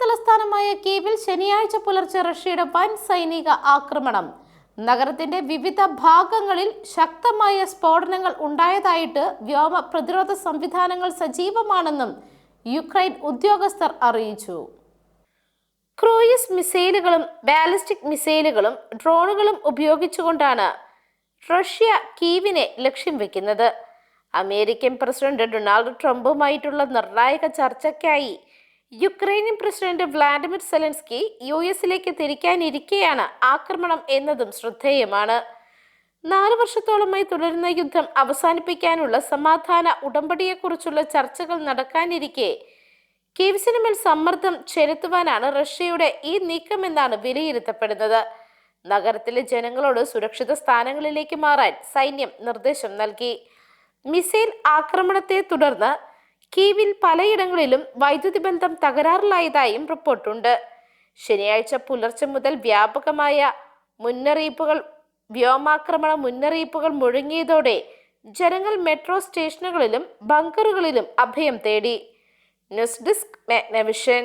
തലസ്ഥാനമായ കീവിൽ ശനിയാഴ്ച പുലർച്ചെ റഷ്യയുടെ വൻ സൈനിക ആക്രമണം. നഗരത്തിന്റെ വിവിധ ഭാഗങ്ങളിൽ ശക്തമായ സ്ഫോടനങ്ങൾ ഉണ്ടായതായിട്ട് വ്യോമ പ്രതിരോധ സംവിധാനങ്ങൾ സജീവമാണെന്നും യുക്രൈൻ ഉദ്യോഗസ്ഥർ അറിയിച്ചു. ക്രൂയിസ് മിസൈലുകളും ബാലിസ്റ്റിക് മിസൈലുകളും ഡ്രോണുകളും ഉപയോഗിച്ചുകൊണ്ടാണ് റഷ്യ കീവിനെ ലക്ഷ്യം വെക്കുന്നത്. അമേരിക്കൻ പ്രസിഡന്റ് ഡൊണാൾഡ് ട്രംപുമായിട്ടുള്ള നിർണായക ചർച്ചയ്ക്കായി Ukrainian president Vladimir Zelensky U എസിലേക്ക് തിരിക്കാനിരിക്കെയാണ് ആക്രമണം എന്നതും ശ്രദ്ധേയമാണ്. നാല് വർഷത്തോളമായി തുടരുന്ന യുദ്ധം അവസാനിപ്പിക്കാനുള്ള സമാധാന ഉടമ്പടിയെക്കുറിച്ചുള്ള ചർച്ചകൾ നടക്കാനിരിക്കെ കീവ്സിന് മേൽ സമ്മർദ്ദം ചെലുത്തുവാനാണ് റഷ്യയുടെ ഈ നീക്കമെന്നാണ് വിലയിരുത്തപ്പെടുന്നത്. നഗരത്തിലെ ജനങ്ങളോട് സുരക്ഷിത സ്ഥാനങ്ങളിലേക്ക് മാറാൻ സൈന്യം നിർദ്ദേശം നൽകി. മിസൈൽ ആക്രമണത്തെ തുടർന്ന് കീവിൽ പലയിടങ്ങളിലും വൈദ്യുതി ബന്ധം തകരാറിലായതായും റിപ്പോർട്ടുണ്ട്. ശനിയാഴ്ച പുലർച്ചെ മുതൽ വ്യാപകമായ മുന്നറിയിപ്പുകൾ വ്യോമാക്രമണ മുന്നറിയിപ്പുകൾ മുഴങ്ങിയതോടെ ജനങ്ങൾ മെട്രോ സ്റ്റേഷനുകളിലും ബങ്കറുകളിലും അഭയം തേടി. News desk Magnavision.